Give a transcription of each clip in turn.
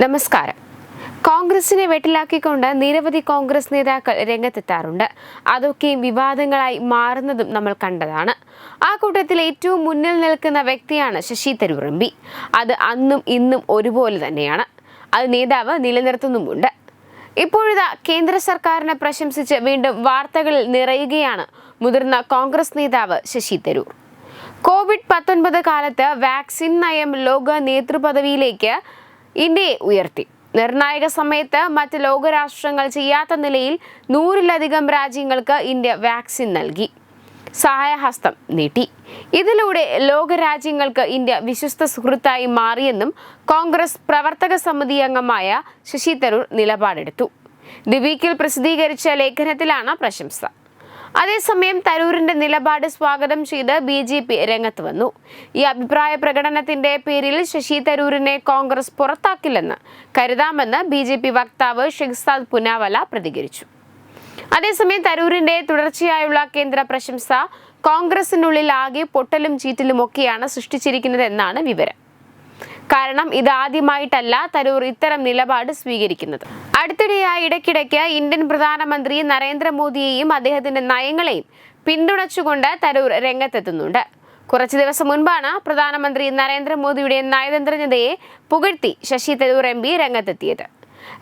നമസ്കാരം. കോൺഗ്രസിനെ വെട്ടിലാക്കിക്കൊണ്ട് നിരവധി കോൺഗ്രസ് നേതാക്കൾ രംഗത്തെത്താറുണ്ട്. അതൊക്കെയും വിവാദങ്ങളായി മാറുന്നതും നമ്മൾ കണ്ടതാണ്. ആ കൂട്ടത്തിൽ ഏറ്റവും മുന്നിൽ നിൽക്കുന്ന വ്യക്തിയാണ് ശശി തരൂർ അത് അന്നും ഇന്നും ഒരുപോലെ തന്നെയാണ്. അത് നേതാവ് നിലനിർത്തുന്നുമുണ്ട്. ഇപ്പോഴിതാ കേന്ദ്ര സർക്കാരിനെ പ്രശംസിച്ച് വീണ്ടും വാർത്തകളിൽ നിറയുകയാണ് മുതിർന്ന കോൺഗ്രസ് നേതാവ് ശശി തരൂർ. കോവിഡ് പത്തൊൻപത് കാലത്ത് വാക്സിൻ നയം ലോക നേതൃപദവിയിലേക്ക് ഇന്ത്യയെ ഉയർത്തി. നിർണായക സമയത്ത് മറ്റ് ലോകരാഷ്ട്രങ്ങൾ ചെയ്യാത്ത നിലയിൽ നൂറിലധികം രാജ്യങ്ങൾക്ക് ഇന്ത്യ വാക്സിൻ നൽകി. സഹായഹസ്തം നീട്ടി. ഇതിലൂടെ ലോകരാജ്യങ്ങൾക്ക് ഇന്ത്യ വിശ്വസ്ത സുഹൃത്തായി മാറിയെന്നും കോൺഗ്രസ് പ്രവർത്തക സമിതി അംഗമായ ശശി തരൂർ നിലപാടെടുത്തു. ദി വീക്കിൽ പ്രസിദ്ധീകരിച്ച ലേഖനത്തിലാണ് പ്രശംസ. അതേസമയം തരൂരിന്റെ നിലപാട് സ്വാഗതം ചെയ്ത് ബി ജെ പി രംഗത്ത് വന്നു. ഈ അഭിപ്രായ പ്രകടനത്തിന്റെ പേരിൽ ശശി തരൂരിനെ കോൺഗ്രസ് പുറത്താക്കില്ലെന്ന് കരുതാമെന്ന് ബി ജെ പി വക്താവ് ഷിഖ്സാദ് പുനാവല പ്രതികരിച്ചു. അതേസമയം തരൂരിന്റെ തുടർച്ചയായുള്ള കേന്ദ്ര പ്രശംസ കോൺഗ്രസിനുള്ളിൽ ആകെ പൊട്ടലും ചീറ്റലും ഒക്കെയാണ് സൃഷ്ടിച്ചിരിക്കുന്നത് എന്നാണ് വിവരം. കാരണം ഇതാദ്യമായിട്ടല്ല തരൂർ ഇത്തരം നിലപാട് സ്വീകരിക്കുന്നത്. അടുത്തിടെയായി ഇടയ്ക്കിടയ്ക്ക് ഇന്ത്യൻ പ്രധാനമന്ത്രി നരേന്ദ്രമോദിയെയും അദ്ദേഹത്തിന്റെ നയങ്ങളെയും പിന്തുണച്ചുകൊണ്ട് തരൂർ രംഗത്തെത്തുന്നുണ്ട്. കുറച്ചു ദിവസം മുൻപാണ് പ്രധാനമന്ത്രി നരേന്ദ്രമോദിയുടെ നയതന്ത്രജ്ഞതയെ പുകഴ്ത്തി ശശി തരൂർ എം പി രംഗത്തെത്തിയത്.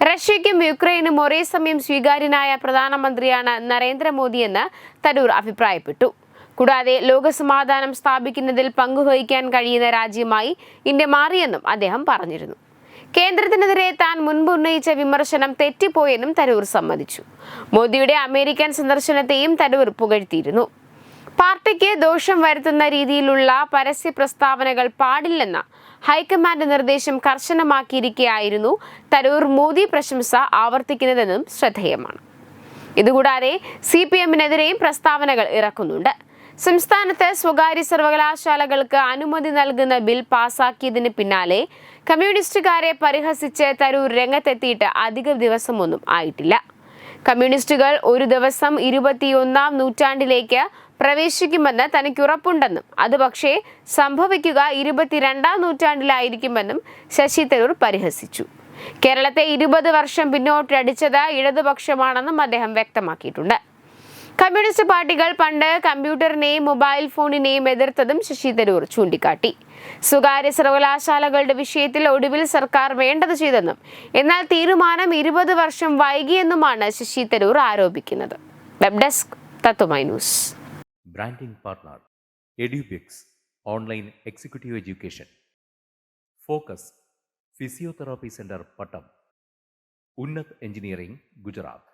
റഷ്യയ്ക്കും യുക്രൈനും ഒരേ സമയം സ്വീകാര്യനായ പ്രധാനമന്ത്രിയാണ് നരേന്ദ്രമോദിയെന്ന് തരൂർ അഭിപ്രായപ്പെട്ടു. കൂടാതെ ലോകസമാധാനം സ്ഥാപിക്കുന്നതിൽ പങ്കുവഹിക്കാൻ കഴിയുന്ന രാജ്യമായി ഇന്ത്യ മാറിയെന്നും അദ്ദേഹം പറഞ്ഞിരുന്നു. കേന്ദ്രത്തിനെതിരെ താൻ മുൻപ് ഉന്നയിച്ച വിമർശനം തെറ്റിപ്പോയെന്നും തരൂർ സമ്മതിച്ചു. മോദിയുടെ അമേരിക്കൻ സന്ദർശനത്തെയും തരൂർ പുകഴ്ത്തിയിരുന്നു. പാർട്ടിക്ക് ദോഷം വരുത്തുന്ന രീതിയിലുള്ള പരസ്യ പ്രസ്താവനകൾ പാടില്ലെന്ന ഹൈക്കമാൻഡ് നിർദ്ദേശം കർശനമാക്കിയിരിക്കെയായിരുന്നു തരൂർ മോദി പ്രശംസ ആവർത്തിക്കുന്നതെന്നും ശ്രദ്ധേയമാണ്. ഇതുകൂടാതെ സി പി എമ്മിനെതിരെയും പ്രസ്താവനകൾ ഇറക്കുന്നുണ്ട്. സംസ്ഥാനത്ത് സ്വകാര്യ സർവകലാശാലകൾക്ക് അനുമതി നൽകുന്ന ബിൽ പാസാക്കിയതിന് പിന്നാലെ കമ്മ്യൂണിസ്റ്റുകാരെ പരിഹസിച്ച് തരൂർ രംഗത്തെത്തിയിട്ട് അധിക ദിവസമൊന്നും ആയിട്ടില്ല. കമ്മ്യൂണിസ്റ്റുകൾ ഒരു ദിവസം ഇരുപത്തിയൊന്നാം നൂറ്റാണ്ടിലേക്ക് പ്രവേശിക്കുമെന്ന് തനിക്ക് ഉറപ്പുണ്ടെന്നും അത് പക്ഷേ സംഭവിക്കുക ഇരുപത്തിരണ്ടാം നൂറ്റാണ്ടിലായിരിക്കുമെന്നും ശശി തരൂർ പരിഹസിച്ചു. കേരളത്തെ ഇരുപത് വർഷം പിന്നോട്ടടിച്ചത് ഇടതുപക്ഷമാണെന്നും അദ്ദേഹം വ്യക്തമാക്കിയിട്ടുണ്ട്. കമ്മ്യൂണിസ്റ്റ് പാർട്ടികൾ പണ്ട് കമ്പ്യൂട്ടറിനെയും മൊബൈൽ ഫോണിനെയും എതിർത്തതും ശശി തരൂർ ചൂണ്ടിക്കാട്ടി. സ്വകാര്യ സർവകലാശാലകളുടെ വിഷയത്തിൽ ഒടുവിൽ സർക്കാർ വേണ്ടത് ചെയ്തെന്നും എന്നാൽ തീരുമാനം ഇരുപത് വർഷം വൈകിയെന്നുമാണ് ശശി തരൂർ ആരോപിക്കുന്നത്. Web desk news. Branding partner Edubix online executive education. Focus physiotherapy centre Pattom. Unnat engineering Gujarat.